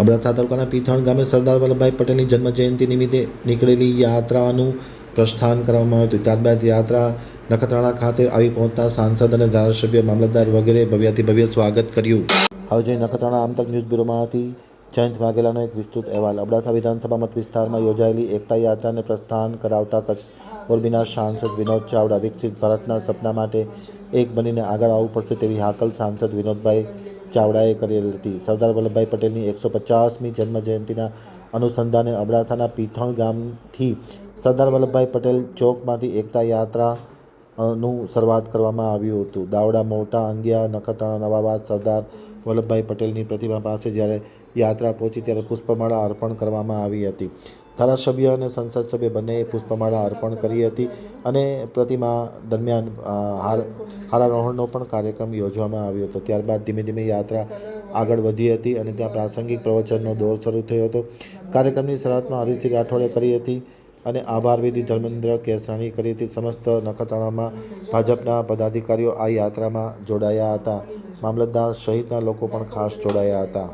અબડાસા તાલુકાના પીથણ ગામે સરદાર વલ્લભભાઈ પટેલની જન્મજયંતિ નિમિત્તે નીકળેલી યાત્રાનું પ્રસ્થાન કરવામાં આવ્યું હતું. ત્યારબાદ યાત્રા નખત્રાણા ખાતે આવી પહોંચતા સાંસદ અને ધારાસભ્ય, મામલતદાર વગેરે ભવ્યાથી ભવ્ય સ્વાગત કર્યું. હવે જે નખત્રાણા આમતક ન્યૂઝ બ્યુરોમાંથી જયંત વાઘેલાનો એક વિસ્તૃત અહેવાલ. અબડાસા વિધાનસભા મત વિસ્તારમાં યોજાયેલી એકતા યાત્રાને પ્રસ્થાન કરાવતા કચ્છ મોરબીના સાંસદ વિનોદ ચાવડા, વિકસિત ભારતના સપના માટે એક બનીને આગળ આવવું પડશે તેવી હાકલ સાંસદ વિનોદભાઈ ચાવડાએ કરેલ હતી. સરદાર વલ્લભભાઈ પટેલની એકસો પચાસમી જન્મજયંતિના અનુસંધાને અબડાસાના પીથણ ગામથી સરદાર વલ્લભભાઈ પટેલ ચોકમાંથી એકતા યાત્રા નું શરૂઆત કરવામાં આવ્યું હતું. દાવડા, મોટા, અંગિયા, નખત્રાણા, નવાબાદ, સરદાર વલ્લભભાઈ પટેલની પ્રતિમા પાસે જ્યારે યાત્રા પહોંચી ત્યારે પુષ્પમાળા અર્પણ કરવામાં આવી હતી. ધારાસભ્ય અને સંસદ સભ્ય બંનેએ પુષ્પમાળા અર્પણ કરી હતી અને પ્રતિમા દરમિયાન હાર, હારારોહણનો પણ કાર્યક્રમ યોજવામાં આવ્યો હતો. ત્યારબાદ ધીમે ધીમે યાત્રા આગળ વધી હતી અને ત્યાં પ્રાસંગિક પ્રવચનનો દોર શરૂ થયો હતો. કાર્યક્રમની શરૂઆતમાં હરીશસિંહ રાઠોડે કરી હતી અને આભાર વિધિ ધર્મેન્દ્ર કેસરાણી કરી હતી. સમસ્ત નખત્રાણામાં ભાજપના પદાધિકારીઓ આ યાત્રામાં જોડાયા હતા. મામલતદાર સહિતના લોકો પણ ખાસ જોડાયા હતા.